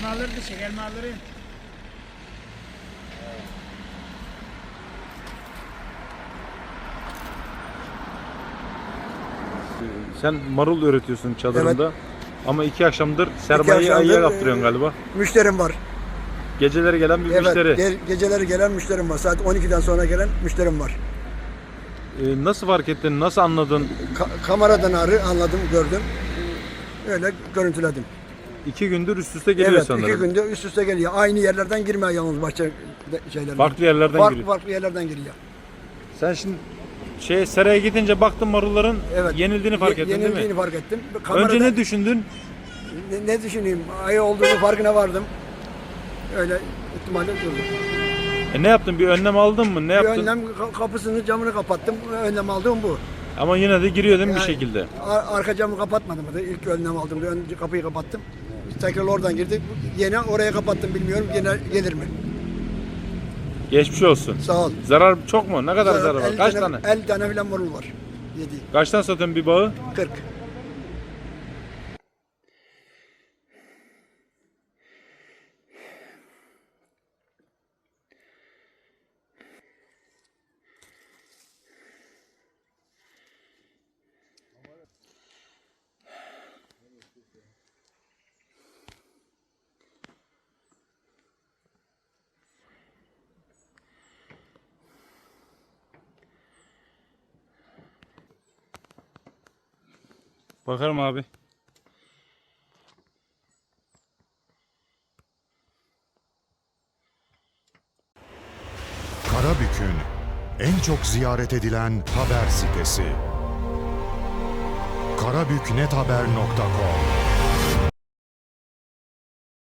Elmaları da çek elmaları. Sen marul üretiyorsun çadırında. Ama iki akşamdır sermayeyi akşamdır, ayıya kaptırıyorsun e, galiba. Müşterim var. Geceleri gelen bir Evet, müşteri. ge- geceleri gelen müşterim var. Saat 12'den sonra gelen müşterim var. Ee, nasıl fark ettin? Nasıl anladın? Ka- kameradan arı anladım, gördüm. Öyle görüntüledim. İki gündür üst üste geliyor evet, sanırım. iki günde üst üste geliyor. Aynı yerlerden girmiyor yalnız bahçe de- şeylerine. Farklı yerlerden farklı, giriyor. Farklı yerlerden giriyor. Sen şimdi şey seraya gidince baktın marulların Evet. yenildiğini fark Ye- ettin değil mi? Yenildiğini fark ettim. Önce Kamerada- ne düşündün? ne, ne düşüneyim? Ayı olduğunu farkına vardım. Öyle ihtimalle durdum. E ne yaptın? Bir önlem aldın mı? Ne Bir yaptın? önlem ka- kapısını camını kapattım. Önlem aldığım bu. Ama yine de giriyor değil mi bir Yani şekilde? ar- arka camı kapatmadım. İlk önlem aldım. Ön kapıyı kapattım. Tekrar oradan girdi. Yine oraya kapattım bilmiyorum. Yine gelir mi? Geçmiş olsun. Sağ ol. Zarar çok mu? Ne kadar zarar var? 50 Kaç tane? 50 tane falan marul var. 7. Kaçtan satın bir bağı? 40. Bakarım abi. Karabük'ün en çok ziyaret edilen haber sitesi. karabüknethaber.com